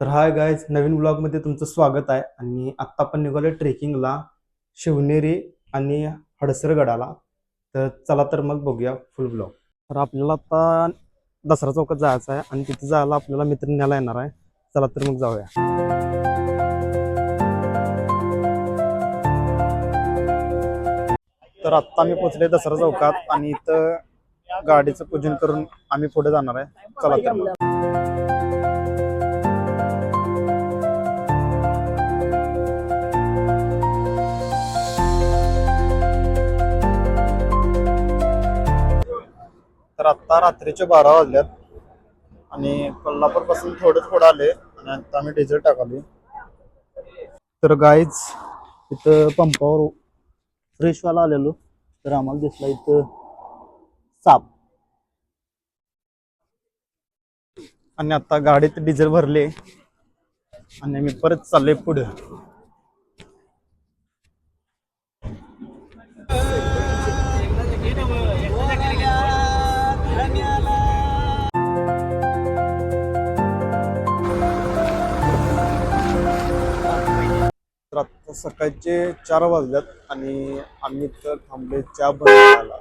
तर hi guys नवीन ब्लॉगमध्ये तुमचं स्वागत आहे. आणि आत्ता आपण निघालो ट्रेकिंगला शिवनेरी आणि हडसरगडाला. तर चला तर मग बघूया फुल ब्लॉग तर आपल्याला आता दसरा चौकात जायचं आहे आणि तिथे जायला आपल्याला मित्र न्यायला येणार आहे. चला तर मग जाऊया. तर आत्ता आम्ही पोचले दसरा चौकात आणि इथं गाडीचं पूजन करून आम्ही पुढे जाणार आहे. चला तर मग. तर आत्ता रात्रीचे बारा वाजल्यात. आणि कोल्हापूरपासून थोडं थोडं आले आणि आता आम्ही डिझेल टाकाले तर गाईज इथं पंपावर फ्रेशवाला आलेलो. तर आम्हाला दिसला इथं साप. आणि आता गाडीत डिझेल भरले. आणि आम्ही परत चाललोय पुढे. तर सकाळचे चार वाजल्यात आणि आम्ही तर थांबले चहा बनवायला.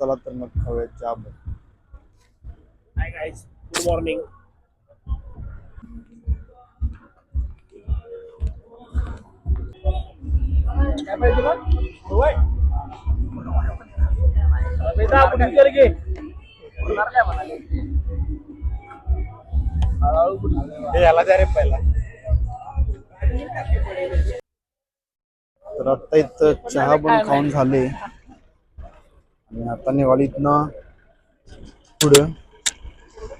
चला तर मग खाऊया चहा bun hi guys good morning काय पाहिजे तुला होय बेटा आपण हळूहळू हे याला द्या रे पहिला. तर आता इथं चहा पण खाऊन झाले. आणि आता इथनं पुढं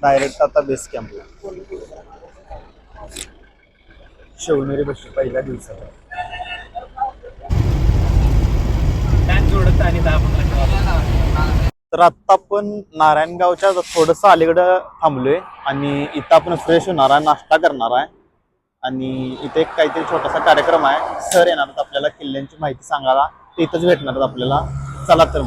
डायरेक्ट आता बेस कॅम्पला शिवनेरी बसची पहिल्या मिनिटं. तर आता आपण नारायणगावच्या थोडस अलीकडं थांबलोय. आणि इथं आपण फ्रेश होणार आहे नाश्ता करणार आहे. आणि इथे एक काहीतरी छोटासा कार्यक्रम आहे. सर येणार आपल्याला किल्ल्यांची माहिती सांगायला. ते इथंच भेटणार आपल्याला. चला तर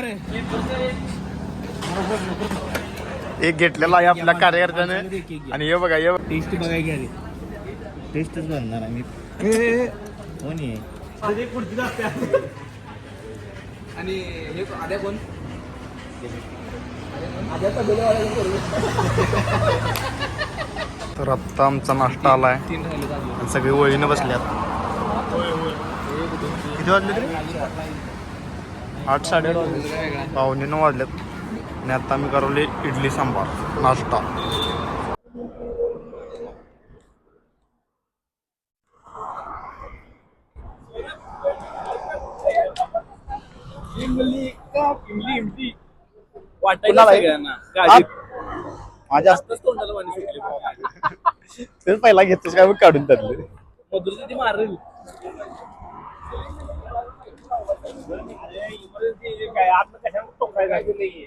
रे एक घेतलेला आहे आपल्या कार्यकर्त्याने. आणि हे बघा हे टेस्ट बघाय घ्या रे टेस्टच बनणार आहे? आणि हे आद्या कोण? तर आत्ता आमचा नाश्ता आलाय. आणि सगळे वळीनं बसल्यात. किती वाजले तरी? आठ साडेआठ वाजले पावणे नऊ वाजल्यात आणि आता आम्ही करवले इडली सांबार. नाश्ता. इमली का इमली इमली वाटायला कुणाला आहे? सगळ्यांना गाडीत माझ्या जास्तच तोंडाला पाणी सुटले तेच पहिला घेतोस काय मग काढून त्यातले? मधुरची ती मारेल. काय आत कशाला टोकायला नाहीये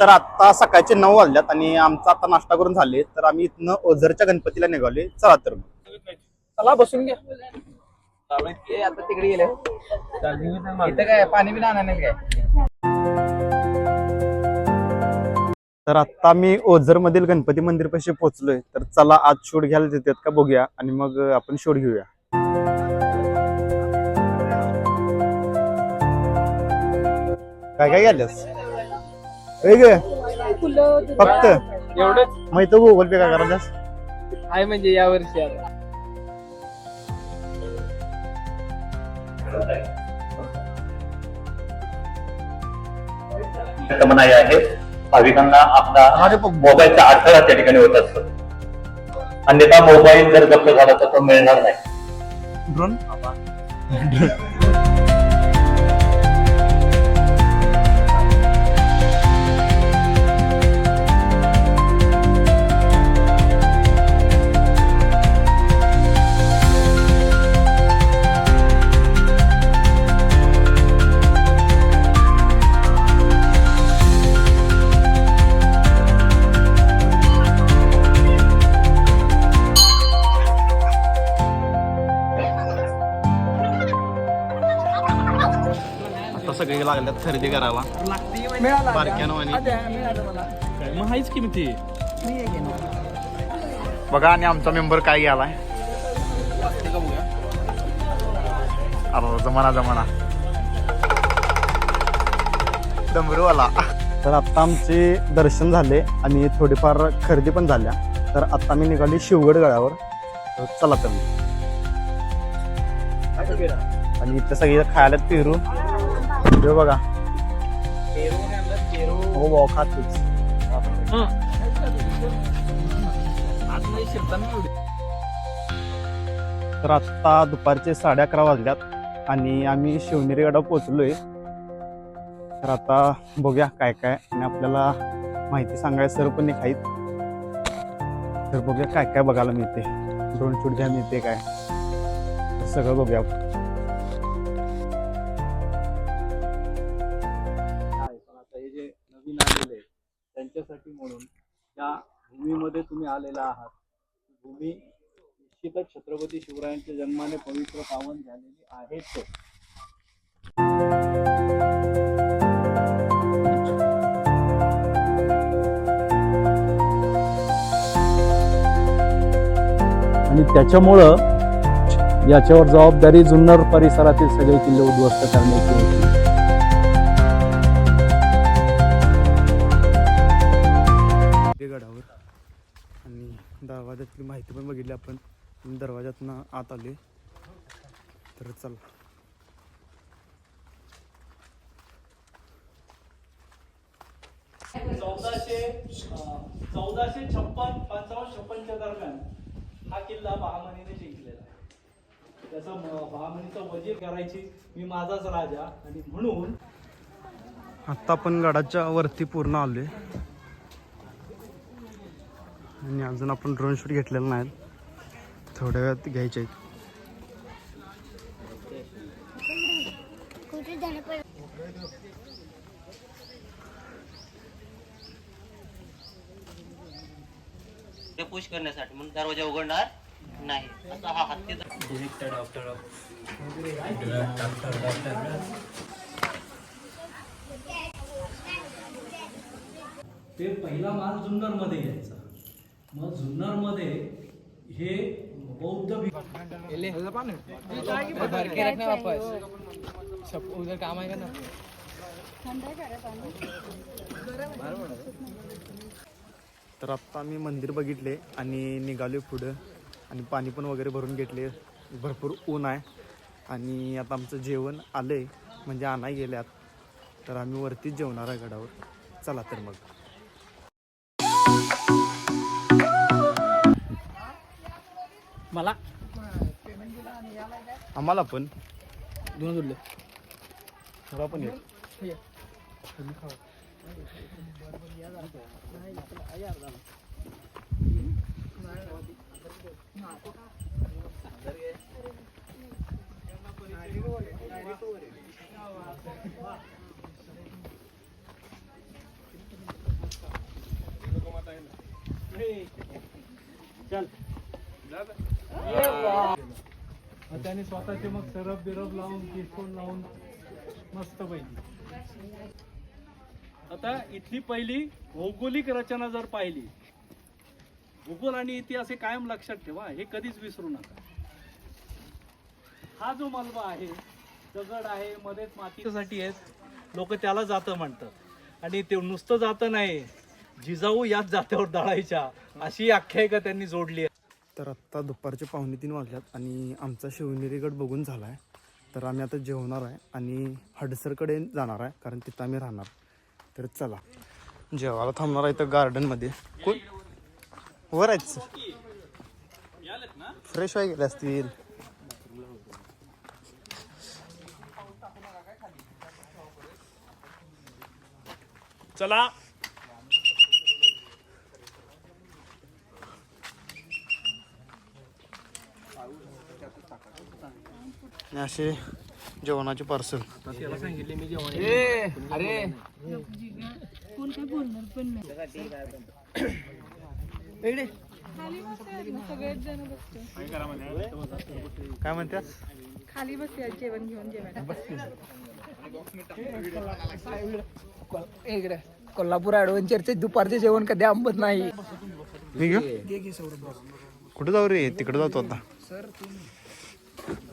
तर आता सकाळचे नऊ वाजल्यात आणि आमचा आता नाश्ता करून झाले. तर आम्ही इथनं ओझरच्या गणपतीला निघाले चला तर मग. चला बसून घ्या. ते आता तिकडे गेले इथं काय पाणी बी आणणार नाही काय? तर आता मी ओझर मधील गणपती मंदिर पाशी पोहोचलोय. तर चला आज शूट घ्यायला देतात का बघूया आणि मग आपण शूट घेऊया. काय काय घ्याल्यास ग? फक्त? एवढंच? माहिती गुगल पे काय करायलास? आहे म्हणजे या वर्षी आता. मनाई आहे भाविकांना आपला मोबाईलचा अडथळा त्या ठिकाणी होत असतो. अन्यथा मोबाईल जर जप्त झाला तर तो मिळणार नाही. ड्रोन. लागल्यात खरेदी करायला मिळाला बारक्यानं आणि- मिळालं मला. मग हायच की मग ती मी एक घेणार. बघा आणि आमचा मेंबर काय गेलाय अरे जमाना जमाना. डमरूवाला. तर आता आमचे दर्शन झाले आणि थोडीफार खरेदी पण झाल्या. तर आता मी निघाली शिवगड गडावर चला तर. आणि इथे सगळे खायला पेरू हे बघा. हो, हो भाऊ खातेच. तर आत्ता दुपारचे साडे अकरा वाजल्यात आणि आम्ही शिवनेरी गडावर पोहोचलोय. तर आता बघूया काय काय आणि आपल्याला माहिती सांगायला सर पण एक आहेत. तर बघूया काय काय बघायला मिळते ड्रोन शूट घ्या मिळते काय. सगळं बघूया. करण्यासाठी म्हणून या भूमीमध्ये तुम्ही आलेला आहात. भूमी निश्चितच छत्रपती शिवरायांच्या जन्माने पवित्र पावन झालेली आहेच आणि त्याच्यामुळं याच्यावर जबाबदारी जुन्नर परिसरातील सगळे किल्ले उद्ध्वस्त करण्याची होती. माहिती पण बघितली आपण. आणि दरवाजातनं आत आले तर चला. चौदाशे चौदाशे छप्पन पंचावन्न छप्पनच्या दरम्यान हा किल्ला बहामनीने जिंकलेला आहे. त्याचा बहामनीचा वजीर करायची मी माझाच राजा आणि म्हणून आता आपण गडाच्या वरती पूर्ण आलोय. आणि अजून आपण ड्रोन शूट घेतलेला नाही थोड्या वेळात घ्यायचे आहेत. पुश करण्यासाठी म्हणून दरवाजा उघडणार नाही. असा हा हत्ती ते पहिला माल जुन्नरमध्ये यायचा मग जुन्नरमध्ये हे बौद्ध उधर काम आएगा ना. तर आत्ता आम्ही मंदिर बघितले आणि निघालो पुढं. आणि पाणी पण वगैरे भरून घेतले. भरपूर ऊन आहे. आणि आता आमचं जेवण आलंय. म्हणजे आणाय गेल्यात. तर आम्ही वरतीच जेवणार आहे गडावर. चला तर मग. मला? आम्हाला पण. दोन जोडले. थोडा पण येत चल. मग त्याने स्वतःचे मग सरप बिरब लावून किरकोळ लावून मस्त पहिली आता इथली पहिली भौगोलिक रचना जर पाहिली भूगोल आणि इतिहास हे कायम लक्षात ठेवा हे कधीच विसरू नका. हा जो मलबा आहे दगड आहे मध्येच मातीसाठी आहेत. लोक त्याला जातं म्हणतात. आणि ते नुसतं जातं नाही. जिजाऊ याच जात्यावर दळायच्या. अशी आख्यायिका त्यांनी जोडली आहे. तर आत्ता दुपारचे पाहुणे तीन वाजल्यात आणि आमचा शिवनेरीगड बघून झाला आहे तर आम्ही आता जेवणार आहे आणि हडसरकडे जाणार आहे कारण तिथं आम्ही राहणार. तर चला. जेवायला थांबणार आहे तर गार्डनमध्ये कोण? वर आहेत फ्रेश व्हाय गेले असतील. चला. आणि असे जेवणाचे पार्सल ए अरे. इकडे. काय म्हणतात? खाली बसूया जेवण घेऊन इकडे. कोल्हापूर ऍडव्हेंचरचे दुपारचे जेवण कधी आंबत नाही. कुठे जाऊ रे? तिकडे जातो आता.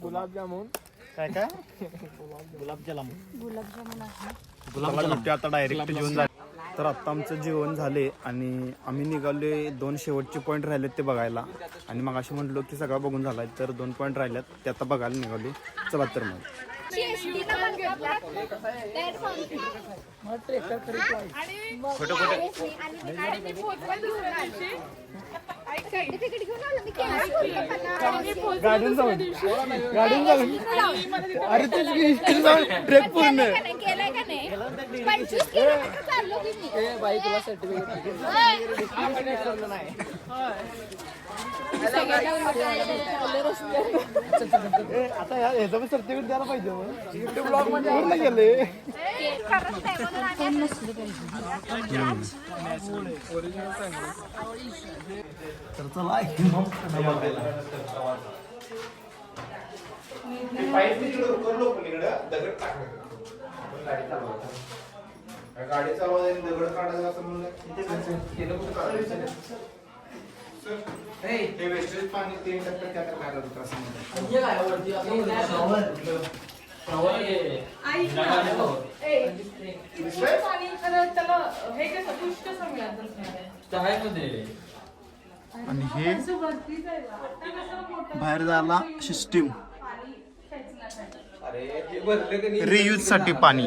गुलाबजामुन काय काय गुलाबजाम गुलाबजाम आता डायरेक्ट जेवण झाले तर आता आमचं जेवण झाले आणि आम्ही निघालोय दोन शेवटचे पॉईंट राहिलेत ते बघायला आणि मग अशी म्हटलो की सगळं बघून झालाय तर दोन पॉईंट राहिलेत ते आता बघायला निघाले चला तर मग गार्डन जाऊन गार्डन जाऊन अरे तेच ट्रेक पूर्ण केलाय का नाही पंचवीस किलोमीटर चाललो की मी. बाई तुला सर्टिफिकेट आता या- ह्याचं पण सर्टिफिकेट द्यायला पाहिजे मग ब्लॉगमध्ये पूर्ण गेले के- खरंच नाही म्हणून आम्ही तर चला गाडी चालवायला दगड काढायचा असं म्हणलं. हे वेस्टेज पाणी तीन टक्के त्या काय होतं असं म्हणलं. आणि हे बाहेर जायला सिस्टीम रियूजसाठी पाणी.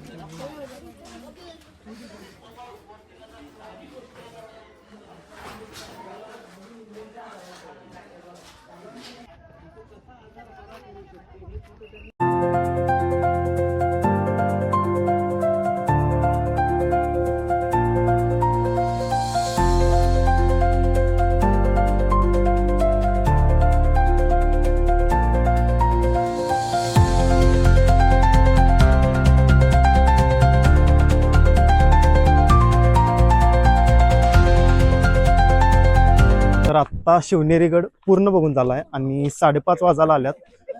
आत्ता शिवनेरीगड पूर्ण बघून झालाय आणि साडेपाच वाजायला आल्यात.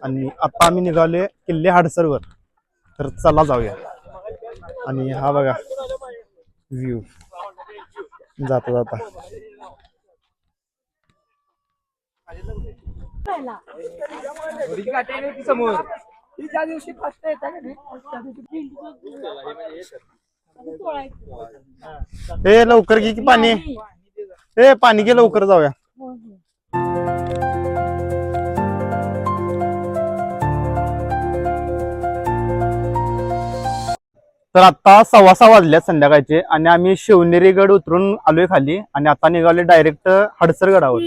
आणि आत्ता आम्ही निघालोय किल्ले हाडसरवर. तर चला जाऊया. आणि हा बघा व्ह्यू जाता जाता. ए लवकर घे की पाणी. ए पाणी घे लवकर जाऊया. तर आता सव्वा सहा वाजल्यात संध्याकाळचे आणि आम्ही शिवनेरीगड उतरून आलोय खाली आणि आता निघालोय डायरेक्ट हडसरगडावर.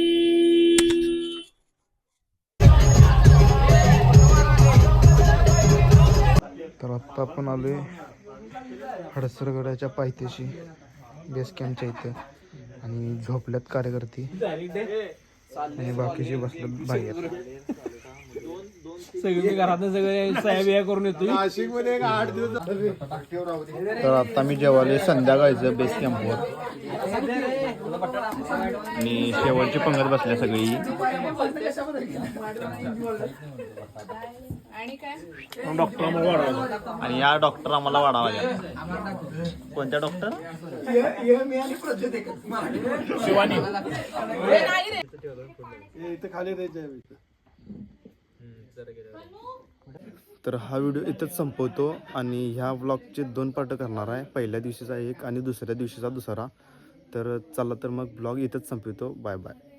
तर आत्ता आपण आलोय हडसरगडाच्या पायथ्याशी बेस कॅम्पच्या इथे. आणि झोपल्यात कार्यकर्ते. आणि बाकीचे बसले बाहेर. सगळे घरात सगळे सह्या बिया करून येतो तर आता मी जेवाले संध्याकाळचं बेस कॅम्पवर आणि शेवटची पंगत बसल्या सगळी. आणि या डॉक्टर आम्हाला वाढावा कोणत्या डॉक्टर? तर हा व्हिडिओ इथंच संपवतो आणि ह्या ब्लॉगचे दोन पार्ट करणार आहे. पहिल्या दिवशीचा एक आणि दुसऱ्या दिवशीचा दुसरा. तर चला तर मग ब्लॉग इथंच संपवतो. Bye bye